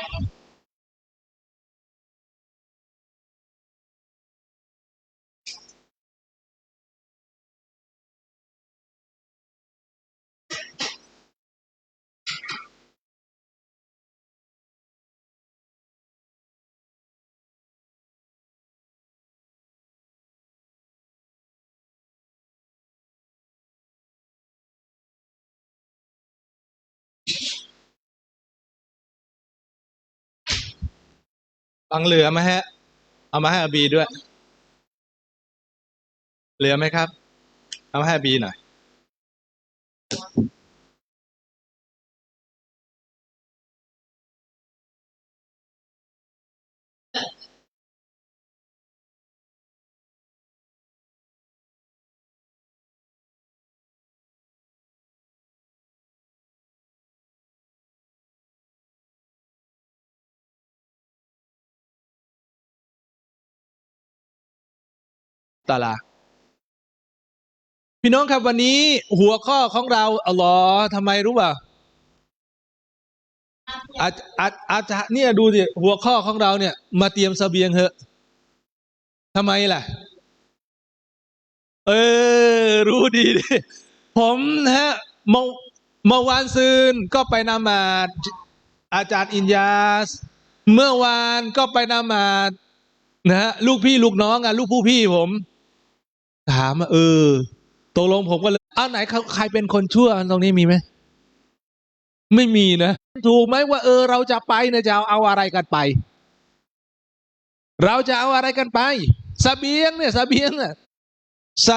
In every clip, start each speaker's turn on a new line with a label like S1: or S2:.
S1: Um, ฟังเหลือไหมฮะ เอามาให้อาบีด้วย เหลือไหมครับ เอามาให้อาบีหน่อย ตาลา พี่น้องครับวันนี้หัวข้อของเราอัลลอฮ์ทำไมรู้ป่ะอาจอาจอาจะเนี่ยดูสิหัวข้อของเราเนี่ย มาเตรียมเสบียงเถอะทำไมล่ะ เออ รู้ดีดผมนะฮะเมื่อเมื่อวานซืนก็ไปนามาดอาจารย์อินยาส เมื่อวานก็ไปนามาดนะฮะลูกพี่ลูกน้องอะลูกผู้พี่ผม ถามว่าเออตกลงผมก็เลยเอาไหนใครใครเป็นคนชั่วตรงนี้มีไหมไม่มีนะถูกไหมว่าเออ เราจะไปเนี่ยจะเอาเอาอะไรกันไป เราจะเอาอะไรกันไปสเบียงเนี่ยสเบียงเนี่ย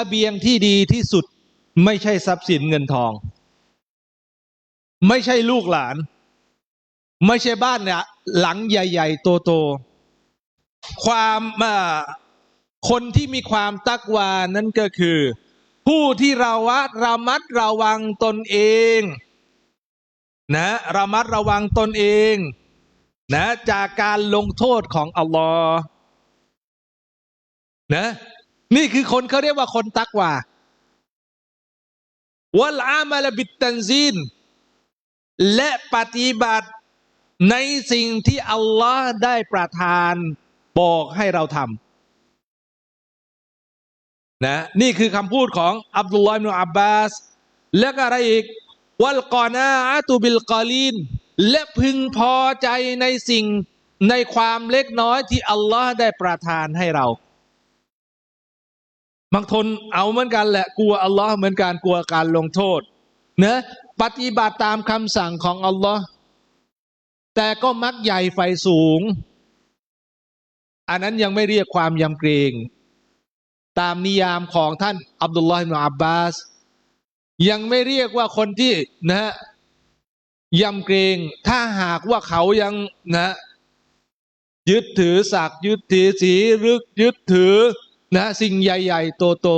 S1: เบียงที่ดีที่สุด ไม่ใช่ทรัพย์สินเงินทอง ไม่ใช่ลูกหลาน ไม่ใช่บ้านเนี่ยหลังใหญ่ ๆ โตๆความอ่า คนที่มีความตักวานั่นก็คือ ผู้ที่เราวัดระมัดระวังตนเองนะระมัดระวังตนเองนะจากการลงโทษของอัลลอฮ์นะนี่คือคนเขาเรียกว่าคนตักวาวัลอามัลบิตตันซีน และปฏิบัติในสิ่งที่อัลลอฮ์ได้ประทานบอกให้เราทำ นะนี่คือคำพูดของอับดุลลอฮ์อิบนุอับบาส และก็อะไรอีก วัลกอนาอะตุบิลกอลีน และพึงพอใจในสิ่งในความเล็กน้อยที่อัลลอฮ์ได้ประทานให้เรา บางทนเอาเหมือนกันแหละกลัวอัลลอฮ์เหมือนกันกลัวการลงโทษเนะปฏิบัติตามคำสั่งของอัลลอฮ์แต่ก็มักใหญ่ไฟสูง อันนั้นยังไม่เรียกความยำเกรง ตามนิยามของท่านอับดุลลอฮ์อิบนุอับบาส ยังไม่เรียกว่าคนที่นะฮะยำเกรงถ้าหากว่าเขายังนะยึดถือศักยึดถือสีรึกยึดถือนะสิ่งใหญ่ ๆ โต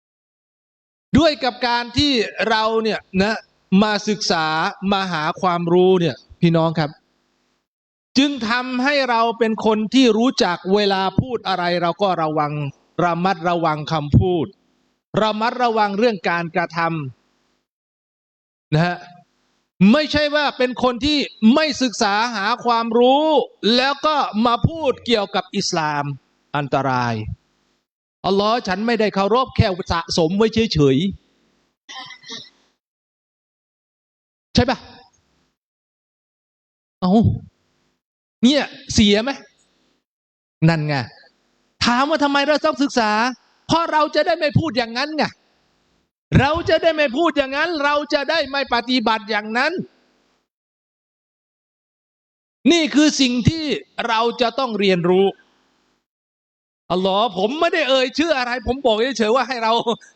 S1: ๆด้วยกับการที่เราเนี่ยนะมาศึกษามาหาความรู้เนี่ยพี่น้องครับ จึงทำให้เราเป็นคนที่รู้จักเวลาพูดอะไรเราก็ระวัง ระมัดระวังคำพูด ระมัดระวังเรื่องการกระทำนะฮะไม่ใช่ว่าเป็นคนที่ไม่ศึกษาหาความรู้ แล้วก็มาพูดเกี่ยวกับอิสลามอันตรายอัลลอฮ์ฉันไม่ได้เคารพแค่สะสมไว้เฉยๆใช่ปะเอาเนี่ยเสียไหมนั่นไง ถามว่าทำไมเราต้องศึกษา เพราะเราจะได้ไม่พูดอย่างนั้นไงเราจะได้ไม่พูดอย่างนั้น เราจะได้ไม่ปฏิบัติอย่างนั้น นี่คือสิ่งที่เราจะต้องเรียนรู้อัลลอฮ์ผมไม่ได้เอ่ยชื่ออะไร ผมบอกเฉยๆว่าให้เรา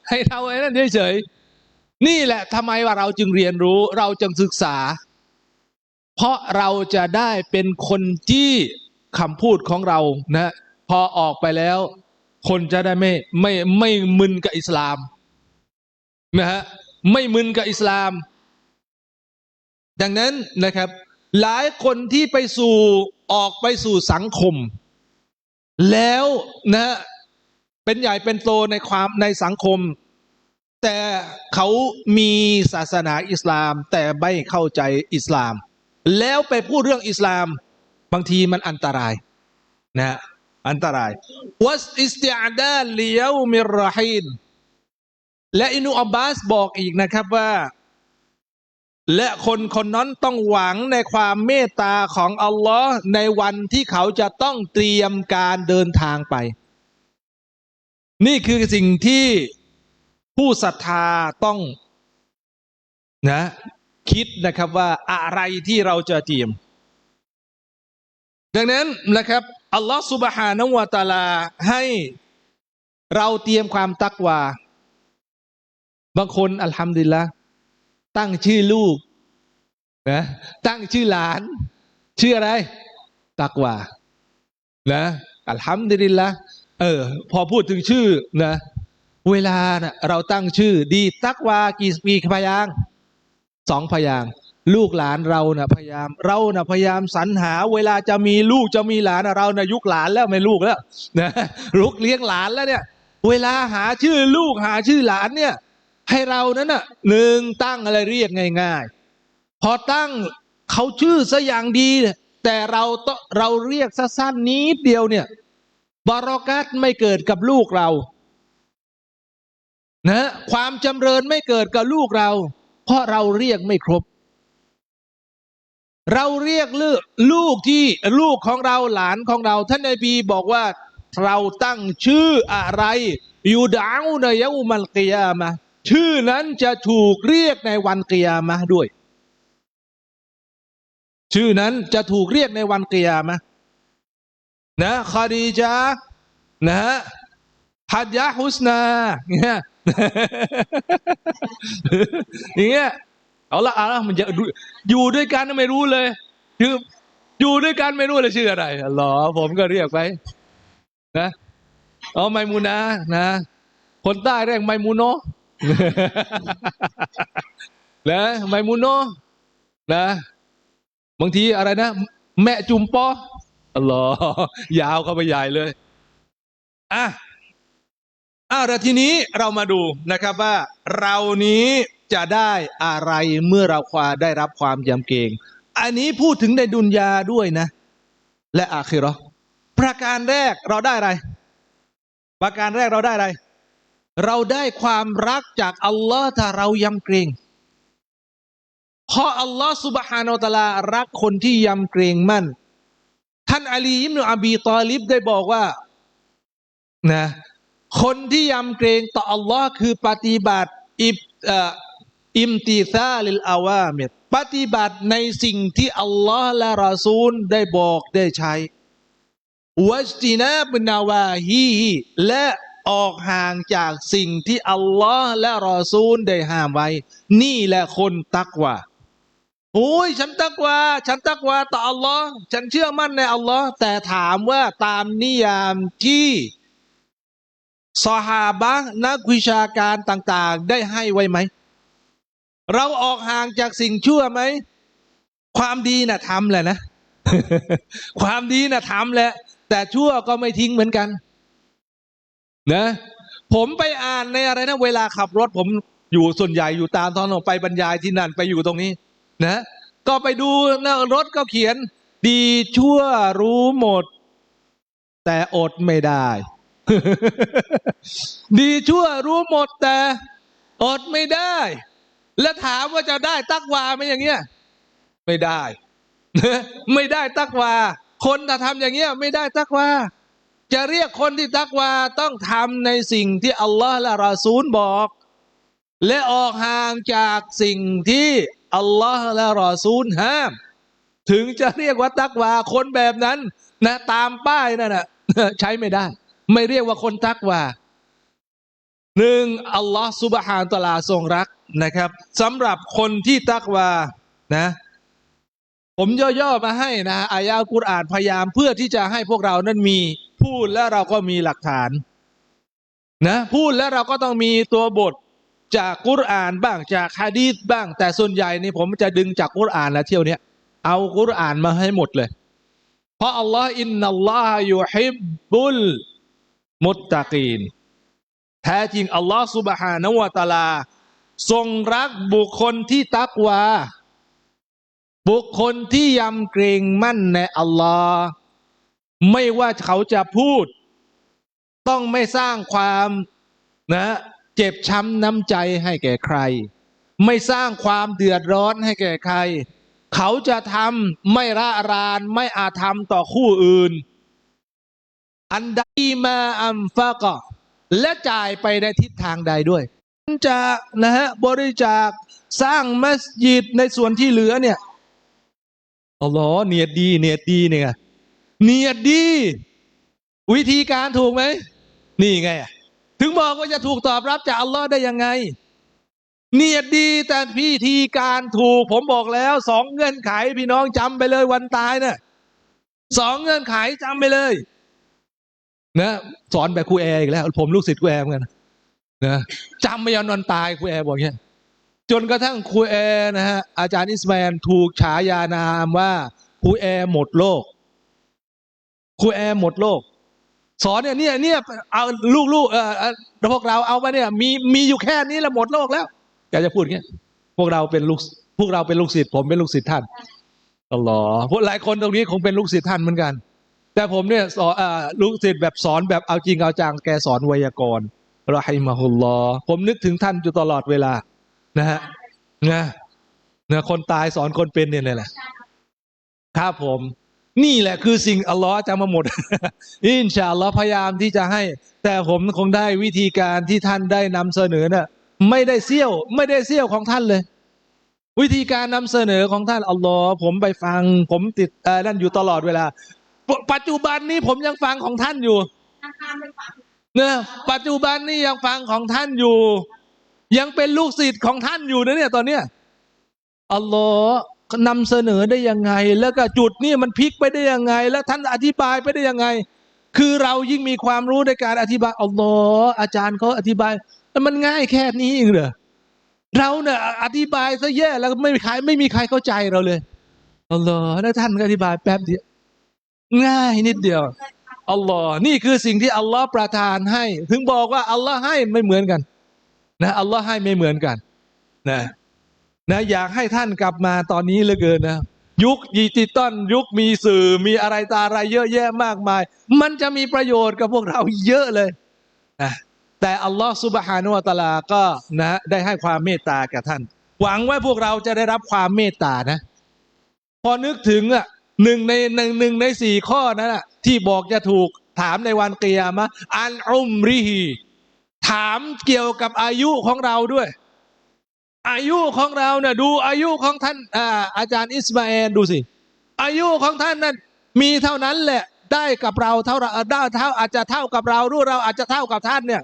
S1: ให้เราไอ้นั่นเฉยๆนี่แหละทำไมว่าเราจึงเรียนรู้ เราจึงศึกษา เพราะเราจะได้เป็นคนที่คำพูดของเรานะ พอออกไปแล้ว คนจะได้ไม่ไม่ไม่มึนกับอิสลามนะฮะไม่มึนกับอิสลาม ดังนั้นนะครับ หลายคนที่ไปสู่ออกไปสู่สังคม แล้วนะเป็นใหญ่เป็นโตในความในสังคม แต่เขามีศาสนาอิสลาม แต่ไม่เข้าใจอิสลาม แล้วไปพูดเรื่องอิสลาม บางทีมันอันตรายนะฮะ อันตรายวัสอิสติอาดาเลียวมิรราฮินและอินุอับบาสบอกอีกนะครับว่า และคนคนนั้นต้องหวังในความเมตตาของอัลลอฮ์ในวันที่เขาจะต้องเตรียมการเดินทางไป นี่คือสิ่งที่ผู้ศรัทธาต้องนะ คิดนะครับว่าอะไรที่เราจะเตรียม ดังนั้นนะครับ อัลลอฮ์สุบฮานวะตาลาให้เราเตรียมความตักวา บางคนอัลฮัมดุลิลละตั้งชื่อลูกนะตั้งชื่อหลาน ชื่ออะไร ตักวานะอัลฮัมดุลิลละเออ พอพูดถึงชื่อนะ เวลานะเราตั้งชื่อ ดีตักวากี่ปีพยางสองพยาง ลูกหลานเรานะ่ะพยายาม เรานะ่ะพยายามสรรหา เวลาจะมีลูกจะมีหลานนะเรานะ่ะยุคหลานแล้วไม่ลูกแล้วนะลุกเลี้ยงหลานแล้วเนี่ย เวลาหาชื่อลูกหาชื่อหลานเนี่ย ให้เรานั้นน่ะหนึ่งตั้งอะไรเรียกง่าย ๆ พอตั้งเขาชื่อซะอย่างดี แต่เราต้องเราเรียกสั้นๆนิดเดียวเนี่ยบารอกัตไม่เกิดกับลูกเรานะความจำเริญไม่เกิดกับลูกเรา เพราะเราเรียกไม่ครบ เราเรียกลูกลูกที่ลูกของเราหลานของเรา ท่านนบีบอกว่าเราตั้งชื่ออะไรยูดาวในยามันกิยามะชื่อนั้นจะถูกเรียกในวันกิยามะด้วย ชื่อนั้นจะถูกเรียกในวันกิยามะนะคาดีจานะฮะฮัดยะฮุสนาเนี่ยอย่างเงี้ย เอาละเอาละมันจะอยู่ด้วยกันไม่รู้เลยคืออยู่ด้วยกันไม่รู้เลยชื่ออะไรหรอผมก็เรียกไป นะเอาไมมูนานะคนใต้เรียกไมมูโนนะไมมูโนนะบางทีอะไรนะแม่จุมปออัลลอยาวเข้าไปใหญ่เลยอะอะแต่ทีนี้เรามาดูนะครับว่าเรานี้ จะได้อะไรเมื่อเราควาได้รับความยำเกรง อันนี้พูดถึงในดุนยาด้วยนะ และอาคิรอประการแรกเราได้อะไร ประการแรกเราได้อะไร เราได้ความรักจากอัลลอฮ์ถ้าเรายำเกรงเพราะอัลลอฮ์สุบฮานาอัลลารักคนที่ยำเกรงมั่น ท่านอาลีอิมนุอบีตอลิบได้บอกว่านะคนที่ยำเกรงต่ออัลลอฮ์คือปฏิบัติอิบ อิมติซาลิลอาวามิดปฏิบัติในสิ่งที่อัลลอฮ์และรอซูลได้บอกได้ใช้วัจตินาบินาวาฮีและออกห่างจากสิ่งที่อัลลอฮ์และรอซูลได้ห้ามไว้ นี่แหละคนตักว่าโอ้ยฉันตักว่า ฉันตักว่าต่ออัลลอฮ์ฉันเชื่อมั่นในอัลลอฮ์แต่ถามว่าตามนิยามที่สหาบะนักวิชาการต่าง ๆ ได้ให้ไว้ไหม เราออกห่างจากสิ่งชั่วไหม ความดีน่ะทำแหละนะ ความดีน่ะทำแหละ แต่ชั่วก็ไม่ทิ้งเหมือนกัน นะ ผมไปอ่านในอะไรนะ เวลาขับรถผมอยู่ส่วนใหญ่อยู่ตามท้องถนนไปบรรยายที่นั่นไปอยู่ตรงนี้ นะ ก็ไปดูนะรถก็เขียน ดีชั่วรู้หมด แต่อดไม่ได้ ดีชั่วรู้หมดแต่อดไม่ได้ แล้วถามว่าจะได้ตักวาไหมอย่างเงี้ย ไม่ได้ ไม่ได้ตักวา คนถ้าทำอย่างเงี้ย ไม่ได้ตักวา จะเรียกคนที่ตักวาต้องทำในสิ่งที่อัลลอฮ์และรอซูลบอก และออกห่างจากสิ่งที่อัลลอฮ์และรอซูลห้าม ถึงจะเรียกว่าตักวา คนแบบนั้น นะ ตามป้ายนั่นนะใช้ไม่ได้ ไม่เรียกว่าคนตักวา หนึ่งอัลลอฮ์สุบฮานตะลาทรงรักนะครับสำหรับคนที่ตักวานะ ผมย่อๆมาให้นะอายากุรอานพยายามเพื่อที่จะให้พวกเรานั้นมีพูดแล้วเราก็มีหลักฐานนะพูดแล้วเราก็ต้องมีตัวบทจากกุรอานบ้างจากฮะดีษบ้าง แต่ส่วนใหญ่นี่ผมจะดึงจากกุรอานแล้วเที่ยวเนี้ยเอากุรอานมาให้หมดเลย เพราะอัลลอฮ์อินนัลลอฮ์ยูฮิบบุลมุตตะกีน แท้จริงอัลลอฮ์สุบฮานวะตะลา ทรงรักบุคคลที่ตักวา บุคคลที่ยำเกรงมั่นในอัลลอฮ์ไม่ว่าเขาจะพูด ต้องไม่สร้างความนะเจ็บช้ำน้ำใจให้แก่ใคร ไม่สร้างความเดือดร้อนให้แก่ใคร เขาจะทำไม่ระรานไม่อาธรรมต่อคู่อื่น อันใดมาอัมฟะกะ และจ่ายไปในทิศทางใดด้วยจะนะฮะบริจาคสร้างมัสยิดในส่วนที่เหลือเนี่ยอัลลอเนียดดี เนียดดีเนี่ยเนียดดี วิธีการถูกไหมนี่ไง ถึงบอกว่าจะถูกตอบรับจากอัลลอฮ์ได้ยังไง เนียดดีแต่พิธีการถูก ผมบอกแล้วสองเงื่อนไขพี่น้องจำไปเลยวันตายเนี่ยสองเงื่อนไขจำไปเลย นะสอนแบบครูแอร์อีกแล้ว ผมลูกศิษย์ครูแอร์เหมือนกันนะจำไม่ยอมนอนตายครูแอร์บอกเงี้ยจนกระทั่งครูแอร์นะฮะอาจารย์อิสแมาอลถูกฉายานามว่าครูแอร์หมดโลกครูแอร์หมดโลก สอนเนี่ยเนี่ยเนี่ยเอาลูกลูกเออพวกเราเอามาเนี่ย มีมีอยู่แค่นี้ละหมดโลกแล้วแกจะพูดเงี้ยพวกเราเป็นลูกพวกเราเป็นลูกศิษย์ผมเป็นลูกศิษย์ท่านตลอดพวกหลายคนตรงนี้คงเป็นลูกศิษย์ท่านเหมือนกัน แต่ผมเนี่ยสอนลูกศิษย์แบบสอนแบบเอาจริงเอาจังแกสอนไวยากรณ์รอฮิมะฮุลลอผมนึกถึงท่านอยู่ตลอดเวลา นะฮะนะนะคนตายสอนคนเป็นเนี่ยแหละครับผม นี่แหละคือสิ่งอัลลอฮ์จะมาหมดอินชาอัลลอฮ์พยายามที่จะให้ แต่ผมคงได้วิธีการที่ท่านได้นำเสนอน่ะไม่ได้เสี้ยว ไม่ได้เสี้ยวของท่านเลย วิธีการนำเสนอของท่านอัลลอฮ์ผมไปฟัง ผมติดนั่นอยู่ตลอดเวลา ปัจจุบันนี้ผมยังฟังของท่านอยู่เนี่ยปัจจุบันนี้ยังฟังของท่านอยู่ ยังเป็นลูกศิษย์ของท่านอยู่นะเนี่ยตอนเนี้ยอัลลอฮ์นำเสนอได้ยังไง แล้วก็จุดนี่มันพลิกไปได้ยังไง แล้วท่านอธิบายไปได้ยังไง คือเรายิ่งมีความรู้ในการอธิบายอัลลอฮ์อาจารย์เขาอธิบายแล้วมันง่ายแค่นี้เองเหรอเราเนี่ยอธิบายซะแย่แล้วไม่มีใครไม่มีใครเข้าใจเราเลยอัลลอฮ์แล้วท่านก็อธิบายแป๊บเดียว ง่ายนิดเดียวอัลลอฮ์นี่คือสิ่งที่อัลลอฮ์ประทานให้ ถึงบอกว่าอัลลอฮ์ให้ไม่เหมือนกันนะอัลลอฮ์ให้ไม่เหมือนกันนะนะอยากให้ท่านกลับมาตอนนี้เหลือเกินนะ ยุคดิจิตอลยุคมีสื่อมีอะไรตาอะไรเยอะแยะมากมาย มันจะมีประโยชน์กับพวกเราเยอะเลยนะแต่อัลลอฮ์ซุบฮานุวะตาลาก็นะได้ให้ความเมตตาแก่ท่าน หวังว่าพวกเราจะได้รับความเมตตานะ พอนึกถึงอะ หนึ่งในหนึ่งหนึ่งในสี่ข้อนั้นอะที่บอกจะถูกถามในวันเกียามะอันอุมริฮีถามเกี่ยวกับอายุของเราด้วย อายุของเราเนี่ยดูอายุของท่านอาอาจารย์อิสมาเอลดูสิ อายุของท่านนั้นมีเท่านั้นแหละได้กับเราเท่าเราได้เท่าอาจจะเท่ากับเรารู้เราอาจจะเท่ากับท่านเนี่ย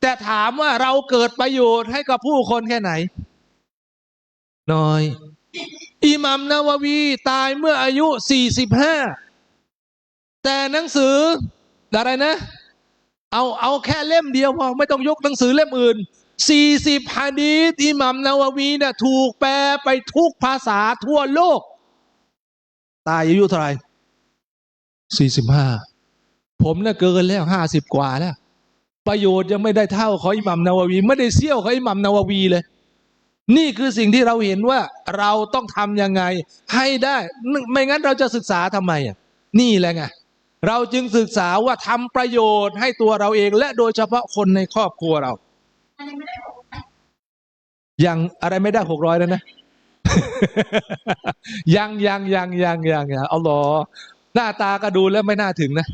S1: แต่ถามว่าเราเกิดประโยชน์ให้กับผู้คนแค่ไหน น้อย อิหมัมนาววีตายเมื่ออายุ 45 แต่หนังสืออะไรนะ เอาเอาแค่เล่มเดียวพอไม่ต้องยกหนังสือเล่มอื่น 40ฮะดีษอิหมัมนาววีเนี่ยถูกแปลไปทุกภาษาทั่วโลก ตายอายุเท่าไหร่45 ผมน่ะเกินแล้ว 50 กว่าแล้ว ประโยชน์ยังไม่ได้เท่าเของอิหมัมนาววี ไม่ได้เซี่ยวเของอิหมัมนาวาวีเลย นี่คือสิ่งที่เราเห็นว่าเราต้องทำยังไงให้ได้ ไม่งั้นเราจะศึกษาทำไมอะนี่แหละไงเราจึงศึกษาว่าทำประโยชน์ให้ตัวเราเอง และโดยเฉพาะคนในครอบครัวเรา อยังอะไรไม่ได้หกร้อยแล้วนะ ยังยังยังยังยังเอาหรอหน้าตาก็ดูแล้วไม่น่าถึงนะ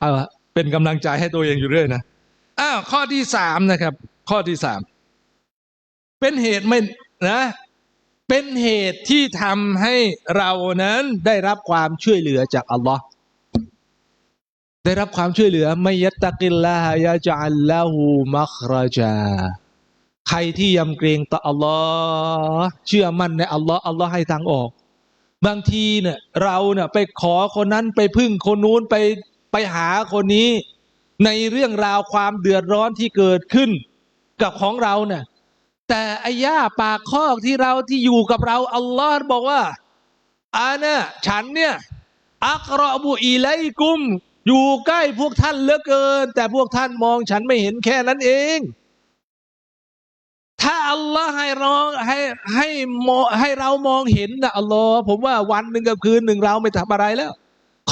S1: เอาเป็นกำลังใจให้ตัวเองอยู่เรื่อยนะอ้าวข้อที่สามนะครับ ข้อที่สาม เป็นเหตุไม่นะ เป็นเหตุที่ทำให้เรานั้นได้รับความช่วยเหลือจากอัลลอฮ์ได้รับความช่วยเหลือไม่ยัตะกิลลาฮยะจัลลาหูมัคราจา ใครที่ยำเกรงต่ออัลลอฮ์เชื่อมั่นในอัลลอฮ์อัลลอฮ์ให้ทางออก บางทีเนี่ยเราเนี่ยไปขอคนนั้นไปพึ่งคนนู้นไปไปหาคนนี้ ในเรื่องราวความเดือดร้อนที่เกิดขึ้น กับของเราเนี่ย แต่อาย่าปากคอกที่เราที่อยู่กับเราอัลลอฮ์บอกว่าอานะฉันเนี่ยอักรอบูอีไลกุม อยู่ใกล้พวกท่านเหลือเกิน แต่พวกท่านมองฉันไม่เห็นแค่นั้นเอง ถ้าอัลลอฮ์ให้ร้องให้ให้มอให้เรามองเห็นนะอัลลอฮ์ผมว่าวันหนึ่งกับคืนหนึ่งเราไม่ทำอะไรแล้ว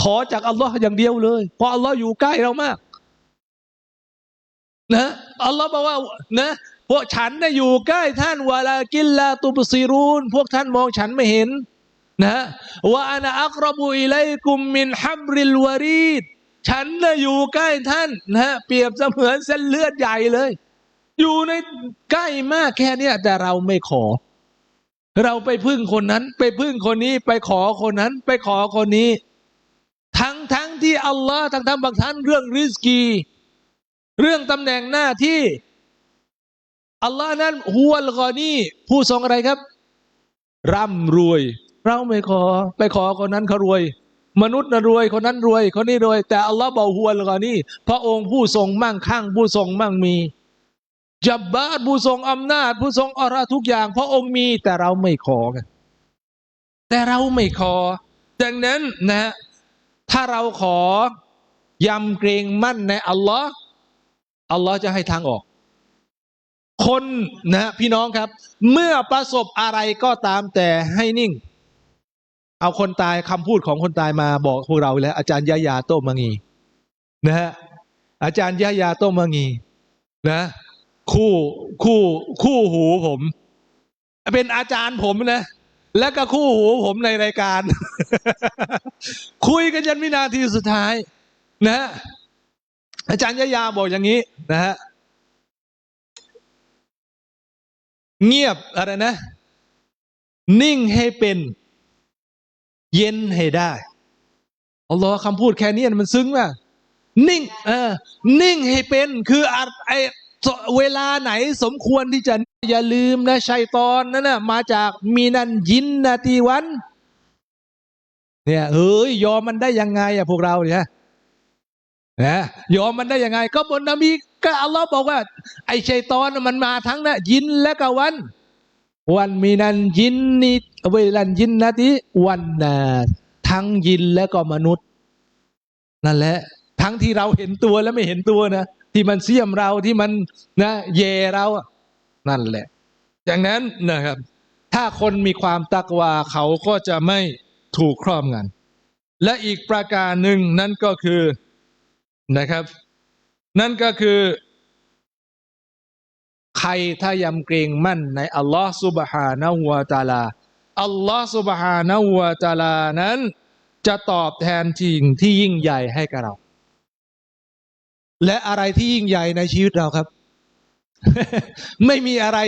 S1: ขอจากอัลลอฮ์อย่างเดียวเลย เพราะอัลลอฮ์อยู่ใกล้เรามาก นะอัลลอฮ์บอกว่านะ พวกฉันน่ะอยู่ใกล้ท่านวาลากินลาตุบซีรูน พวกท่านมองฉันไม่เห็นนะว่าอานะอักรบูอิไลกุมมินฮับริลวารีดฉันน่ะอยู่ใกล้ท่านนะเปรียบเสมือนเส้นเลือดใหญ่เลย อยู่ในใกล้มากแค่เนี้ยแต่เราไม่ขอ เราไปพึ่งคนนั้น ไปพึ่งคนนี้ไปขอคนนั้น ไปขอคนนี้ ทั้งทั้งที่อัลลอฮ์ทั้งทั้งบางท่านเรื่องริสกี เรื่องตำแหน่งหน้าที่ อัลลอฮ์นั้นฮุวัลกอนีผู้ทรงอะไรครับ ร่ำรวย เราไม่ขอ ไปขอคนนั้นเขารวย มนุษย์นะรวยคนนั้นรวย คนนี้รวย แต่อัลลอฮ์บอกฮุวัลกอนีพระองค์ผู้ทรงมั่งคั่ง ผู้ทรงมั่งมีจับบาดผู้ทรงอำนาจ ผู้ทรงอราทุกอย่าง พระองค์มีแต่เราไม่ขอกันแต่เราไม่ขอ ดังนั้นนะฮะถ้าเราขอยำเกรงมั่นในอัลลอฮ์อัลลอฮ์จะให้ทางออก คนนะพี่น้องครับ เมื่อประสบอะไรก็ตามแต่ให้นิ่ง เอาคนตายคำพูดของคนตายมาบอกพวกเราแล้ว อาจารย์ยะยาโตมังีนะฮะอาจารย์ยะยาโตมังีนะ คู่คู่คู่หูผม เป็นอาจารย์ผมนะแล้วก็คู่หูผมในรายการ คุยกันยันวินาทีสุดท้าย นะฮะอาจารย์ยะยาบอกอย่างนี้นะฮะ เงียบอะไรนะ นิ่งให้เป็น เย็นให้ได้อัลลอฮ์คำพูดแค่นี้มันซึ้งมากนิ่ง เออ นิ่งให้เป็น คืออะไอเวลาไหนสมควรที่จะอย่าลืมนะชัยตอนนั่นนะมาจากมีนันยินนาทีวัน เนี่ยเฮ้ยยอมมันได้ยังไงอะพวกเราเนี่ยนะยอมมันได้ยังไง ก็บนนบี ก็อัลลอฮ์บอกว่า ไอ้ชัยตอนมันมาทั้งนะยินและก็วัน วันมีนันยินนิเวลันยินนาทีวันนาทั้งยินและก็มนุษย์ นั่นแหละ ทั้งที่เราเห็นตัวและไม่เห็นตัวนะที่มันเสียมเราที่มันนะเยเราอะนั่นแหละอย่างนั้นนะครับ ถ้าคนมีความตักวาเขาก็จะไม่ถูกครอบงำและอีกประการหนึ่งนั่นก็คือนะครับ นั่นก็คือ ใครถ้ายำเกรงมั่นในอัลลอฮ์ซุบฮานะฮูวาตาลา อัลลอฮ์ซุบฮานะฮูวาตาลานั้น จะตอบแทนสิ่งที่ยิ่งใหญ่ให้กับเรา และอะไรที่ยิ่งใหญ่ในชีวิตเราครับ ไม่มีอะไร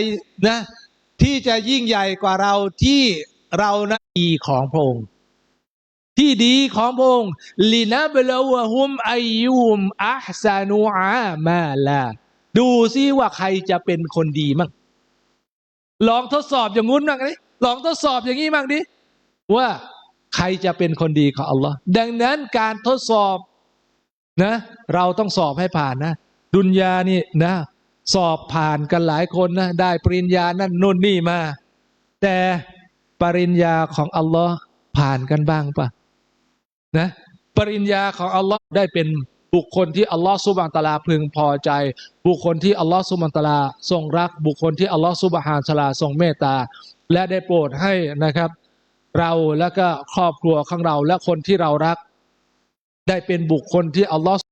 S1: นะ ที่จะยิ่งใหญ่กว่าเราที่เรานะีของพระองค์ ที่ดีของพระองค์ลินะเบลวะฮุมอายุมอัพซานูอามาลาดูซิว่าใครจะเป็นคนดีมั่งลองทดสอบอย่างงู้นบ้างดิลองทดสอบอย่างนี้บ้างดิว่าใครจะเป็นคนดีของอัลลอฮ์ดังนั้นการทดสอบนะ เราต้องสอบให้ผ่านนะ ดุนยานี่นะ สอบผ่านกันหลายคนนะ ได้ปริญญานั่นนู่นนี่มา แต่ปริญญาของอัลลอฮ์ผ่านกันบ้างปะ นะปริญญาของอัลลอฮ์ได้เป็นบุคคลที่อัลลอฮ์สุบานตาลาพึงพอใจ บุคคลที่อัลลอฮ์สุบานตาลาทรงรัก บุคคลที่อัลลอฮ์สุบฮานตาลาทรงเมตตา และได้โปรดให้นะครับ เราและก็ครอบครัวของเราและคนที่เรารัก ได้เป็นบุคคลที่อัลลอฮ์